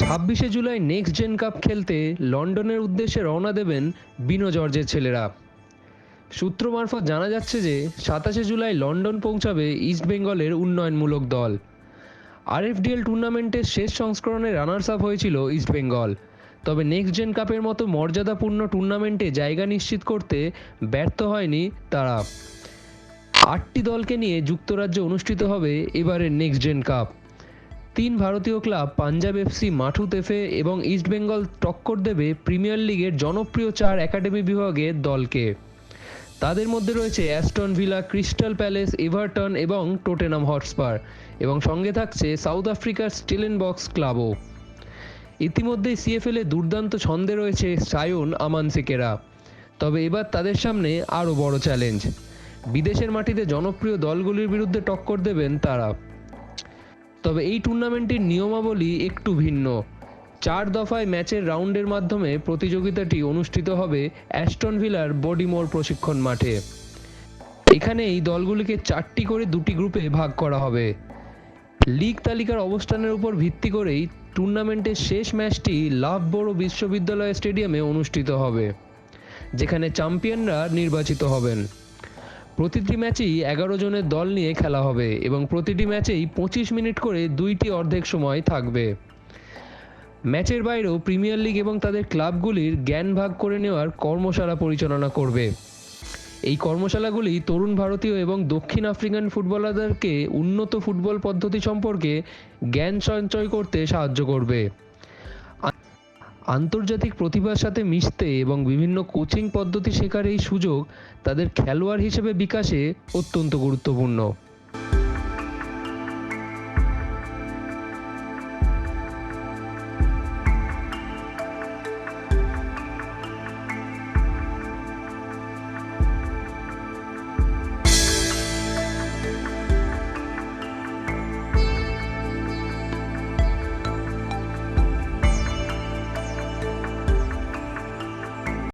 ছাব্বিশে July next gen cup খেলতে লন্ডনের উদ্দেশ্যে রওনা দেবেন বিনো জর্জের ছেলেরা। সূত্র মারফত জানা যাচ্ছে যে, সাতাশে জুলাই লন্ডন পৌঁছাবে ইস্টবেঙ্গলের উন্নয়নমূলক দল। আরএফডিএল টুর্নামেন্টের শেষ সংস্করণে রানার্স আপ হয়েছিল ইস্টবেঙ্গল তবে নেক্সট জেন কাপের মতো মর্যাদাপূর্ণ টুর্নামেন্টে জায়গা নিশ্চিত করতে ব্যর্থ হয়নি তারা। আটটি দলকে নিয়ে যুক্তরাজ্যে অনুষ্ঠিত হবে এবারের নেক্সট জেন কাপ। তিন ভারতীয় ক্লাব, পাঞ্জাব এফসি মাঠুত এফএ এবং ইস্টবেঙ্গল টক্কর দেবে প্রিমিয়ার লিগের জনপ্রিয় চার একাডেমি বিভাগের দলকে। তাদের মধ্যে রয়েছে Aston Villa, Crystal Palace, Everton এবং টোটেনাম হটস্পার এবং সঙ্গে থাকছে সাউথ আফ্রিকার স্টিলেন বক্স ক্লাবও। ইতিমধ্যেই সিএফএল এ দুর্দান্ত ছন্দে রয়েছে সায়ন আমানসিকেরা তবে এবার তাদের সামনে আরও বড় চ্যালেঞ্জ। বিদেশের মাটিতে জনপ্রিয় দলগুলির বিরুদ্ধে টক্কর দেবেন তারা। তবে এই টুর্নামেন্টটির নিয়মাবলী একটু ভিন্ন। চার দফায় ম্যাচের রাউন্ডের মাধ্যমে প্রতিযোগিতাটি অনুষ্ঠিত হবে অ্যাস্টন ভিলার বডিমোর প্রশিক্ষণ মাঠে। এখানে এই দলগুলিকে চারটি করে দুটি গ্রুপে ভাগ করা হবে। লিগ তালিকার অবস্থানের উপর ভিত্তি করেই টুর্নামেন্টের শেষ ম্যাচটি লাভবড় বিশ্ববিদ্যালয় স্টেডিয়ামে অনুষ্ঠিত হবে, যেখানে চ্যাম্পিয়নরা নির্বাচিত হবেন। প্রতিটি ম্যাচেই এগারো জনের দল নিয়ে খেলা হবে এবং প্রতিটি ম্যাচেই পঁচিশ মিনিট করে দুইটি অর্ধেক সময় থাকবে। ম্যাচের বাইরেও প্রিমিয়ার লিগ এবং তাদের ক্লাবগুলির জ্ঞান ভাগ করে নেওয়ার কর্মশালা পরিচালনা করবে। এই কর্মশালাগুলি তরুণ ভারতীয় এবং দক্ষিণ আফ্রিকান ফুটবলারদেরকে উন্নত ফুটবল পদ্ধতি সম্পর্কে জ্ঞান সঞ্চয় করতে সাহায্য করবে। আন্তর্জাতিক প্রতিভার সাথে মিশতে এবং বিভিন্ন কোচিং পদ্ধতি শেখার এই সুযোগ তাদের খেলোয়াড় হিসেবে বিকাশে অত্যন্ত গুরুত্বপূর্ণ।